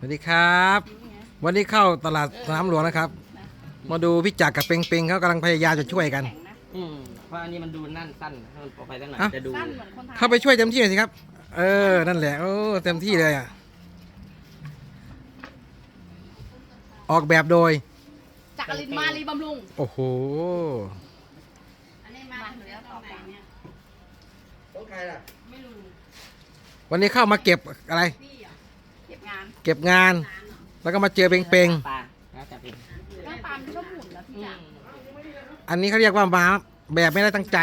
สวัสดีครับ วันนี้เข้าตลาดสนามหลวงนะครับ มาดูพี่จักรกับเปงเปงเขากำลังพยายามจะช่วยกันแข็งนะอืมเพราะอันนี้มันดูนั่นสั้นถ้ามันไปตั้งหน่อยอะ จะดูสั้นเหมือนคนไทยเข้าไปช่วยเต็มที่เลยสิครับ เออ นั่นแหละโอ้เต็มที่เลยอะ ออกแบบโดยจักรินมารีบำรุงโอ้โหอันนี้มาถึงแล้วต่อไปเนี่ยต้องใครล่ะไม่รู้วันนี้เข้ามาเก็บอะไรพี่อะเก็บ งานเก็บงาน แล้วก็มาเจอเปงเปงปลาแล้วจับเองตั้งตามชอบหมุนแล้วพี่อือะมอันนี้เขาเรียกว่ามาแบบไม่ได้ตั้งใจ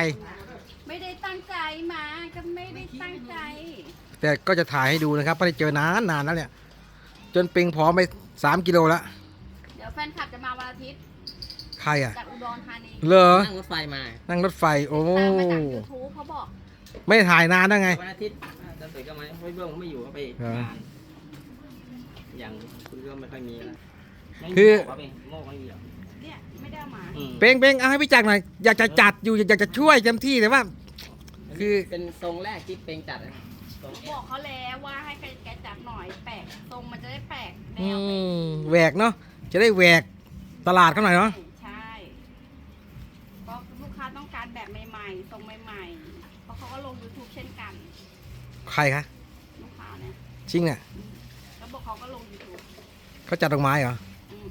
ไม่ได้ตั้งใจมาก็ไม่ได้ตั้งใจ แต่ก็จะถ่ายให้ดูนะครับไม่ได้เจอนานนานแล้วเนี่ย จนเปงผอมไปสามกิโลแล้วเดี๋ยวแฟนคลับจะมาวันอาทิตย์ใครอะจากอุดรธานีเหรอนั่งรถไฟมานั่งรถไฟ โอ้ตามมาจากยูทูบเขาบอกไม่ได้ถ่ายนานได้ไงวันอาทิตย์จะสวยก็มาเฮ้ยเบื้องเขาไม่อยู่เขาไปเหรองาน อย่างคุณก็ไม่ค่อยมีแล้วไม่มีคือโง่เองโง่ไม่มีหรอกเนี่ยไม่ได้เอามาอืมเปงเปงเอาให้พี่จักรหน่อยอยากจะจัดอยู่อยากจะช่วยเต็มที่แต่ว่า คือ เป็นทรงแรกที่เป็นจัดนะทรงบอกเขาแล้วว่าให้แกจัดหน่อยแปลกทรงมันจะได้แปลกแนอืวมแหวกเนาะจะได้แหวกตลาดเขาหน่อยเนาะใช่เพราะลูกค้าต้องการแบบใหม่ๆทรงใหม่ๆเพราะเขาก็ลง YouTube เช่นกัน ใครคะลูกค้าเนี่ยจริงเนี่ย แล้วบอกเขาก็ลง YouTube เขาจัดดอกไม้เหรออืม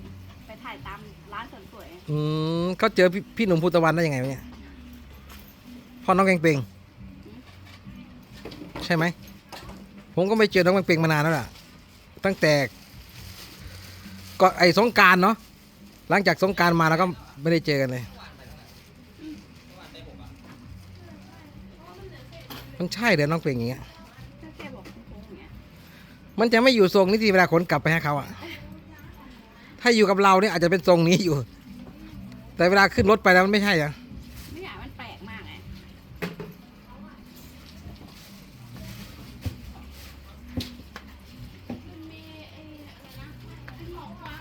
ไปถ่ายตามร้านเสริมสวยอืมเขาเจอพี่พี่หนุ่มภูตะวันได้ยังไงวะเนี่ยพ่อน้องแกงเปงใช่ไหมผมก็ไม่เจอน้องแกงเปงมานานแล้วล่ะ ตั้งแต่ก็ไอ้สงกรารเนาะหลังจากสงกรารมาแล้วก็ไม่ได้เจอกันเลย มันใช่เดี๋ยวน้องเปงอย่างเงี้ย ถ้าแกบอกโค้งๆอย่างเงี้ยมันจะไม่อยู่ทรงนี้ทีเวลาขนกลับไปให้เขาอะ ถ้าอยู่กับเราเนี่ยอาจจะเป็นทรงนี้อยู่ แต่เวลาขึ้นรถไปแล้วมันไม่ใช่อะไม่อยากมันแปลกมากไงมันมีไอ้อะไรนะที่หมอกฟาง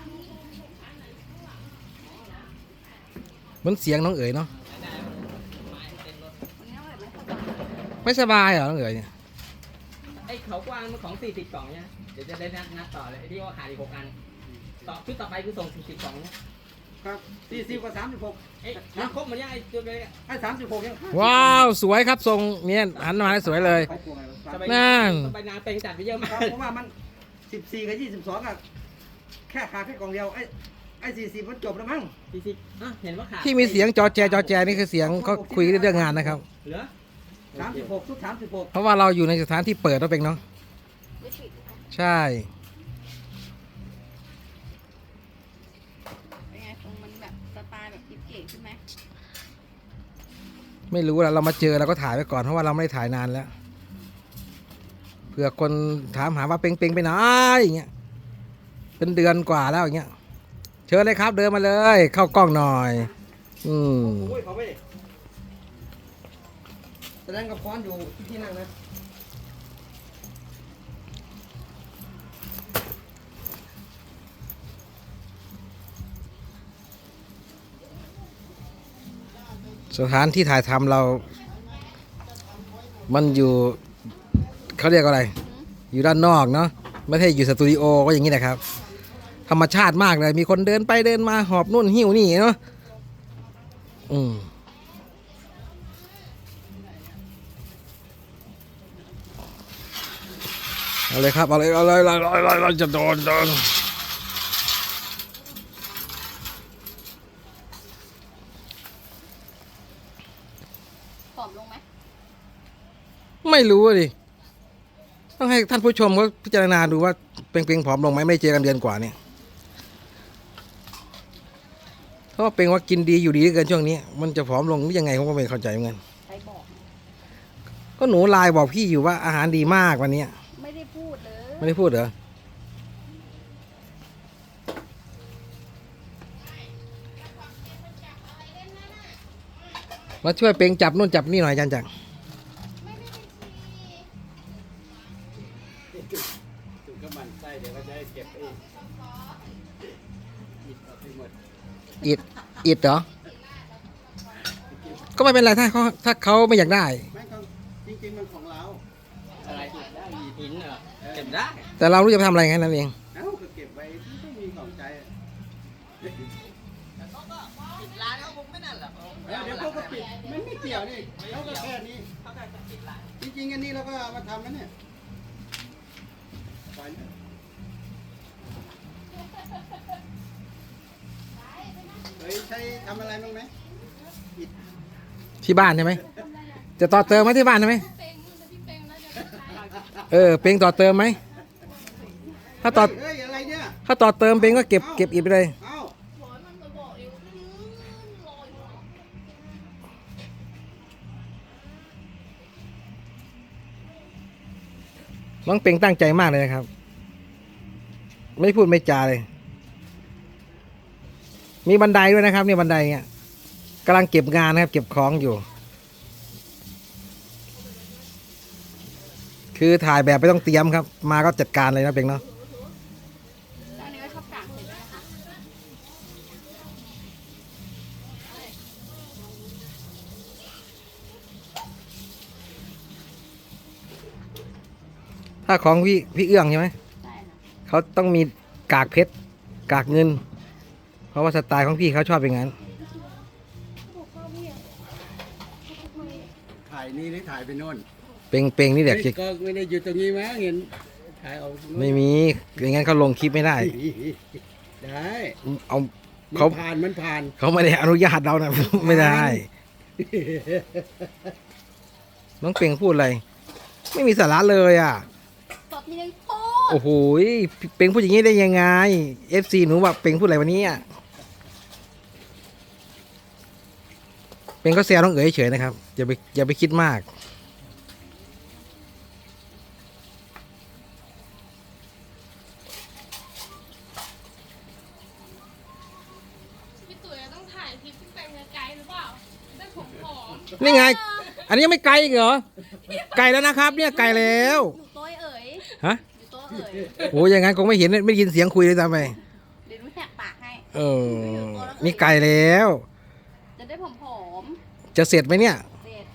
มันเสียงน้องเอ๋ยเนาะวันนี้แบบไม่สบายไม่สบายเหรอน้องเอ๋ยเนี่ยไอ้เขากวางมันของ40กล่องเนี่ยเดี๋ยวจะได้นัดนัดต่อเลยไอ้ที่ว่าขาดอีก6อัน ต่อชุดต่อไปคือส่ง40กล่องเนี่ยครับสี่สิบกับสามสิบหกเอ๊ะมันครบหมันยังไอ้จุดเลยให้สามสิบหกยังว้าวสวยครับทรงเนี่ยหันมาให้สวยเลยไปตัวไหนวะสบายนั่นสบายนางเป็นจัดไปเยอะมาคกรับเพราะว่ามันสิบสี่กับยี่สิบสองอะแค่ขาดแค่กล่องเดียวไอ้ไอ้สี่สิบมันจบแล้วมั้งสี่สิบอะเห็นว่าขาดที่มีเสียงจอแจจอแจนี่คือเสียงเขาคุยเรื่องงานนะครับเหลือสามสิบหกทุกสามสิบหกเพราะว่าเราอยู่ในสถานที่เปิดเราเป็นเนาะไม่ปิดใช่ สไตล์แบบกิ๊บเก๋ใช่ไหมไม่รู้ละเรามาเจอเราก็ถ่ายไว้ก่อนเพราะว่าเราไม่ได้ถ่ายนานแล้วเผื่อคนถามหาว่าเป่งเป่งไปไหนอย่างเงี้ยเป็นเดือนกว่าแล้วอย่างเงี้ยเชิญเลยครับเดินมาเลย เข้ากล้องหน่อย อืม โอ้ยเขาไม่แสดงกับฟอนต์อยู่ที่ที่นั่งนะ สถานที่ถ่ายทำเรา มันอยู่เขาเรียกว่าอะไร อยู่ด้านนอกเนาะไม่ใช่อยู่สตูดิโอก็อย่างนี้แหละครับ ธรรมชาติมากเลย มีคนเดินไปเดินมาหอบนู่นหิ้วนี่เนาะอืมเอาเลยครับเอาเลยเอาเลยเอาเลยเอาเลยจะโดนโดน ผอมลงไหม ไม่รู้อะดิ ต้องให้ท่านผู้ชมเขาพิจารณาดูว่าเป็นเปลงผอมลงไหมไม่ได้เจอกันเดือนกว่าเนี่ยเพราะว่าเป็นว่ากินดีอยู่ดีเหลือเกินช่วงนี้ มันจะผอมลงหรือยังไงผมก็ไม่เข้าใจเหมือนกันใครบอก ก็หนูไลน์บอกพี่อยู่ว่าอาหารดีมากวันเนี้ยไม่ได้พูดเลยไม่ได้พูดเหรอมาช่วยเปลงจับนู่นจับนี่หน่อยอาจันจัง อิดเหรอ ก็ไม่เป็นไรถ้าเขาถ้าเขาไม่อยากได้ ไม่ก็จริงมันของเราอะไรเก็บได้หินเหรอเก็บได้ แต่เรารู้จะทำอะไรแค่นั้นเอง เอ้าก็เก็บไว้ที่มีของใจอะปิดร้านเขาคงไม่นั่นหรอกเดี๋ยวเดี๋ยวเขาก็ปิดมันไม่เกี่ยวนี่เขาก็แค่นี้จริงจริงอันนี้เราก็มาทำแล้วเนี่ย ยใช้ทำอะไรบ้างไหมที่บ้านใช่ไหม จะต่อเติมไหมที่บ้านใช่ไหมเออเป็งต่อเติมไหม ถ้าต่อ เฮ้ยอะไรเนี่ย ถ้าต่อเติมเป็งก็เก็บเก็บอิฐไปเลย เอ้าน้องเป็งตั้งใจมากเลยนะครับ ไม่พูดไม่จาเลย มีบันไดด้วยนะครับเนี่ยบันไดเนี่ยกำลังเก็บงานนะครับ เก็บของอยู่ คือถ่ายแบบไม่ต้องเตรียมครับ มาก็จัดการเลยนะเป็งเนาะแล้วอันนี้ก็ชอบกางเสร็จแล้วนะคะถ้าของพี่พี่เอื้องใช่ไหมใช่ค่ะเขาต้องมีกากเพชร กากเงินเพ ราะว่าสไตล์ของพี่เขาชอบอย่างนั้น ถ่ายนี่หรือถ่ายไปโน่นเป็งเป็งนี่แหละเฮ้ยก็ไม่ได้อยู่ตรงนี้มั้งเห็นถ่ายเอาตรงนู้นไม่มีอย่างงั้นเขาลงคลิปไม่ได้ ได้เอามันเขาผ่านมันผ่าน เขาไม่ได้อนุญาตเรานะ ไม่ได้ น้องเป็งพูดอะไร ไม่มีสาระเลยอะตบมีหนึ่งพูดโอ้โหเป็งพูดอย่างนี้ได้ยังไง FC หนูว่าเป็งพูดอะไรวันนี้อะ เป็งก็แซวน้องเอ๋ยเฉยๆนะครับ อย่าไปอย่าไปคิดมาก พี่ตุ๋ยต้องถ่ายคลิปที่เป็นไกลๆหรือเปล่าได้ผมผอมนี่ไง อันนี้ยังไม่ไกลอีกเหรอ ไกลแล้วนะครับ เนี่ยไกลแล้วอยู่โต๊ะเอ๋ยฮะอยู่โต๊ะเอ๋ยโอ้ยอย่างงั้นคงไม่เห็นไม่ได้ยินเสียงคุยเลยทำไมเดี๋ยวหนูแหกปากให้ เออนี่ไกลแล้ว จะได้ผมผอม จะเสร็จไหมเนี่ยๆเสร็จ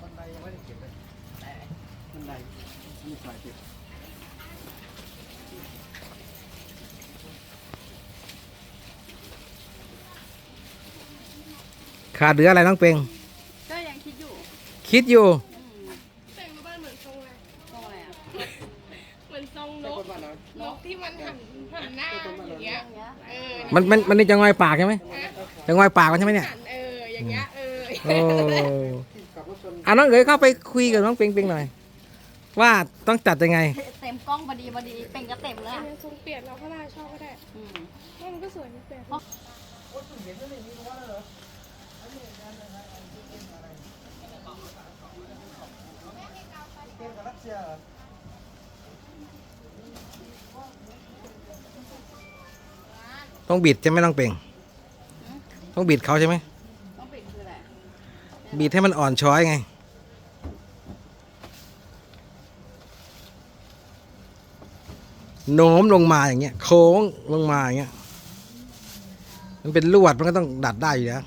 บันไดยังไม่ได้เก็บเลยบันไดไม่ใส่เก็บขาดเหลืออะไรน้องเป็งก็ยังคิดอยู่ คิดอยู่ มันมันมันนี่จะงอยปากใช่ไหมจะงอยปากมันใช่ไหมเนี่ยหันเอออย่างเงี้ยเออโอ้ขับรถชนอะน้องเอ๋ยเข้าไปคุยกับน้องเป็งเป็งหน่อย ว่าต้องจัดยังไง เต็มกล้องพอดีพอดีเป็นก็เต็มเลยอันอะนี้ทรงเปลี่ยนเราก็ได้ชอบก็ได้อืมมันก็สวยเปลี่ยน ต้องบิดใช่ไหมน้องเป่ง ต้องบิดเขาใช่ไหมต้องปิดคืออะไรบีดให้มันอ่อนช้อยไง โน้มลงมาอย่างเงี้ย โค้งลงมาอย่างเงี้ย มันเป็นลวดมันก็ต้องดัดได้อยู่แล้ว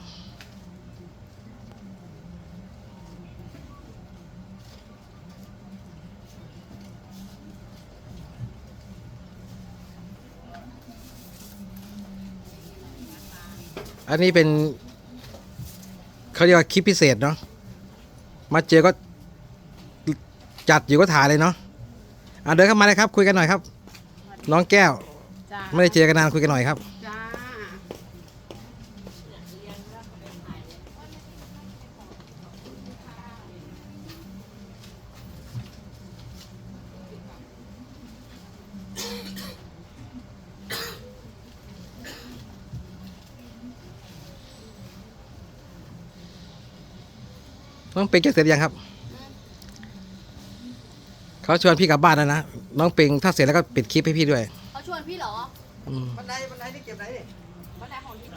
อันนี้เป็นเขาเรียกว่าคลิปพิเศษเนาะมาเจอก็จัดอยู่ก็ถ่ายเลยเนาะอะเดินเข้ามาเลยครับ คุยกันหน่อยครับ น้องแก้ว จ้าไม่ได้เจอกันนานคุยกันหน่อยครับ น้องเป็งจะเสร็จยังครับ เขาชวนพี่กลับบ้านแล้วนะน้องเป็งถ้าเสร็จแล้วก็ปิดคลิปให้พี่ด้วยเขาชวนพี่เหรออืม บันไดบันไดนี่เก็บไหนดิวันไหนของที่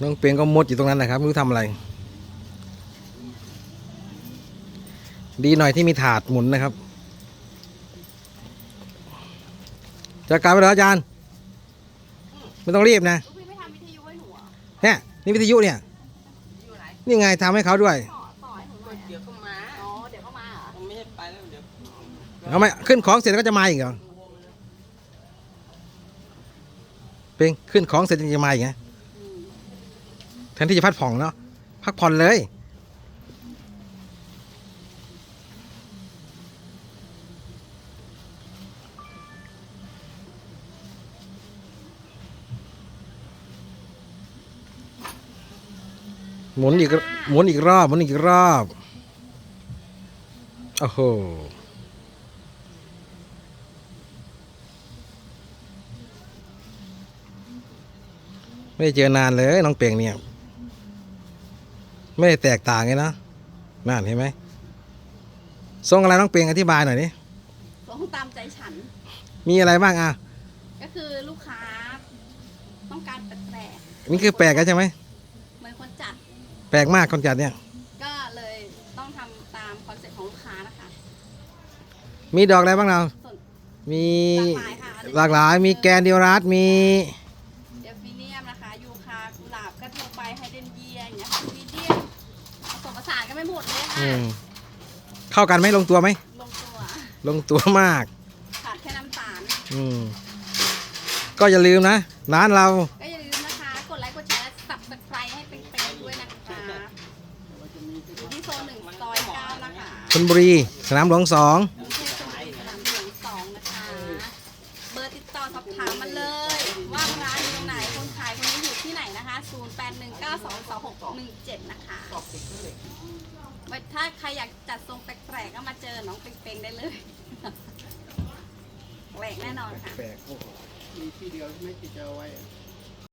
น้องเปียงก็มดอยู่ตรงนั้นนะครับไม่รู้ทำอะไร ดีหน่อยที่มีถาดหมุนนะครับจะกลับไปแล้วอาจารย์ ไม่ต้องรีบนะเนี่ยนี่วิทยุเนี่ยนี่ไงทำให้เขาด้วยเอาไหแล้วไม่ขึ้นของเสร็จก็จะมาอีกเหรอเพ่งขึ้นของเสร็จจะมาอีกไง ทนที่จะพักผ่อนเนาะพักผ่อนเลย หมุนอีกหมุนอีกรอบหมุนอีกรอบโอ้โหไม่ได้เจอนานเลยน้องเปียงเนี่ย ไม่ได้แตกต่างไงนะนั่นเห็นไหมทรงอะไรน้องเปียงอธิบายหน่อยดิลองตามใจฉัน มีอะไรบ้างอะ ก็คือลูกค้า ต้องการแปลกนี่คือแปลกกันใช่ไหมๆเหมือนคนจัด แปลกมากคนจัดเนี่ย ก็เลยต้องทำตามคอนเซ็ปต์ของลูกค้านะคะ มีดอกอะไรบ้างเราส่วนมีหลากหลายค่ะหลากหลายมีแกนดิวรัสมีเดฟฟิเนียมนะคะยูคากุหลาบกระโทไปไฮเดรนเยียอย่างเงี้ยค่ะวีเดียมผสมผสานกันไม่หมดเลยอืค่ะมเข้ากันไหมลงตัวไหม ลงตัวลงตัวมาก ขาดแค่น้ำตาล อืม ก็อย่าลืมนะ ร้านเรา ก็อย่าลืมนะคะ กดไลค์ กดแชร์และสับสไครให้เป็นๆด้วยนะคะอยู่ที่โซนหนึ่งซอยเก้านะคะ ชนบุรี สนามหลวงสอง